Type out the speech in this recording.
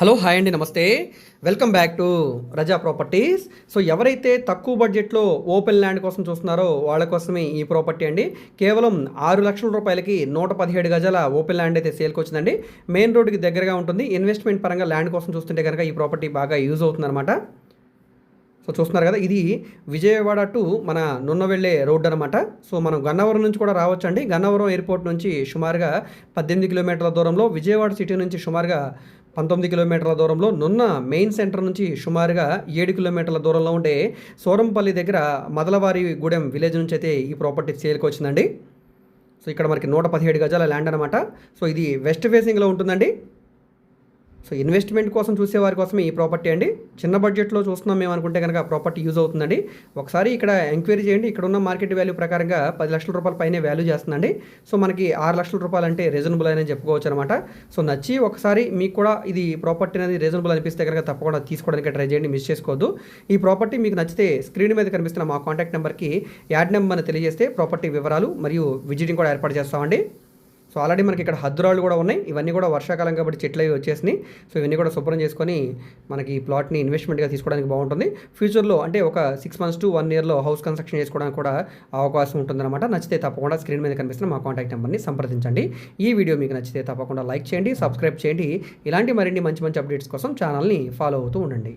Hello hi అండి నమస్తే. Welcome back to Raza Properties. So ఎవరైతే తక్కువ బడ్జెట్లో ఓపెన్ ల్యాండ్ కోసం చూస్తున్నారో వాళ్ళ కోసమే ఈ ప్రాపర్టీ అండి. కేవలం ఆరు లక్షల రూపాయలకి నూట పదిహేడు గజాల ఓపెన్ ల్యాండ్ అయితే సేల్కి వచ్చిందండి. మెయిన్ రోడ్కి దగ్గరగా ఉంటుంది. ఇన్వెస్ట్మెంట్ పరంగా ల్యాండ్ కోసం చూస్తుంటే కనుక ఈ ప్రాపర్టీ బాగా యూజ్ అవుతుందన్నమాట. సో చూస్తున్నారు కదా ఇది విజయవాడ టు మన నున్న వెళ్ళే రోడ్డు అనమాట సో మనం గన్నవరం నుంచి కూడా రావచ్చు అండి గన్నవరం ఎయిర్పోర్ట్ నుంచి సుమారుగా పద్దెనిమిది కిలోమీటర్ల దూరంలో విజయవాడ సిటీ నుంచి సుమారుగా పంతొమ్మిది కిలోమీటర్ల దూరంలో నున్న మెయిన్ సెంటర్ నుంచి సుమారుగా ఏడు కిలోమీటర్ల దూరంలో ఉండే సోరంపల్లి దగ్గర మదలవారి గూడెం విలేజ్ నుంచి అయితే ఈ ప్రాపర్టీ సేల్కి వచ్చిందండి. సో ఇక్కడ మనకి నూట పదిహేడు గజాల ల్యాండ్ అనమాట సో ఇది వెస్ట్ ఫేసింగ్లో ఉంటుందండి. సో ఇన్వెస్ట్మెంట్ కోసం చూసే వారి కోసమే ఈ ప్రాపర్టీ అండి. చిన్న బడ్జెట్లో చూస్తున్నాం మేము అనుకుంటే కనుక ప్రాపర్టీ యూజ్ అవుతుందండి. ఒకసారి ఇక్కడ ఎంక్వైరీ చేయండి. ఇక్కడ ఉన్న మార్కెట్ వాల్యూ ప్రకారంగా పది లక్షల రూపాయల పైనే వాల్యూ చేస్తుందండి. సో మనకి ఆరు లక్షల రూపాయలు అంటే రీజనబుల్ అని చెప్పుకోవచ్చు అనమాట సో నచ్చి ఒకసారి మీకు కూడా ఇది ప్రాపర్టీ అనేది రీజనబుల్ అనిపిస్తే కనుక తప్పకుండా తీసుకోవడానికి ట్రై చేయండి. మిస్ చేసుకోవద్దు. ఈ ప్రాపర్టీ మీకు నచ్చితే స్క్రీన్ మీద కనిపిస్తున్న మా కాంటాక్ట్ నెంబర్కి యాడ్ నెంబర్ని తెలియజేస్తే ప్రాపర్టీ వివరాలు మరియు విజిటింగ్ కూడా ఏర్పాటు చేస్తామండి. సో ఆల్రెడీ మనకి ఇక్కడ హద్దురాళ్ళు కూడా ఉన్నాయి. ఇవన్నీ కూడా వర్షాకాలం కాబట్టి చెట్లు అవి వచ్చేసినాయి. సో ఇవన్నీ కూడా శుభ్రం చేసుకొని మనకి ఈ ప్లాట్ని ఇన్వెస్ట్మెంట్గా తీసుకోవడానికి బాగుంటుంది. ఫ్యూచర్లో అంటే ఒక సిక్స్ మంత్స్ టు వన్ ఇయర్లో హౌస్ కన్స్ట్రక్షన్ చేసుకోవడానికి కూడా అవకాశం ఉంటుందన్నమాట. నచ్చితే తప్పకుండా స్క్రీన్ మీద కనిపిస్తున్న మా కాంటాక్ట్ నెంబర్ని సంప్రదించండి. ఈ వీడియో మీకు నచ్చితే తప్పకుండా లైక్ చేయండి సబ్స్క్రైబ్ చేయండి. ఇలాంటి మరిన్ని మంచి మంచి అప్డేట్స్ కోసం ఛానల్ని ఫాలో అవుతూ ఉండండి.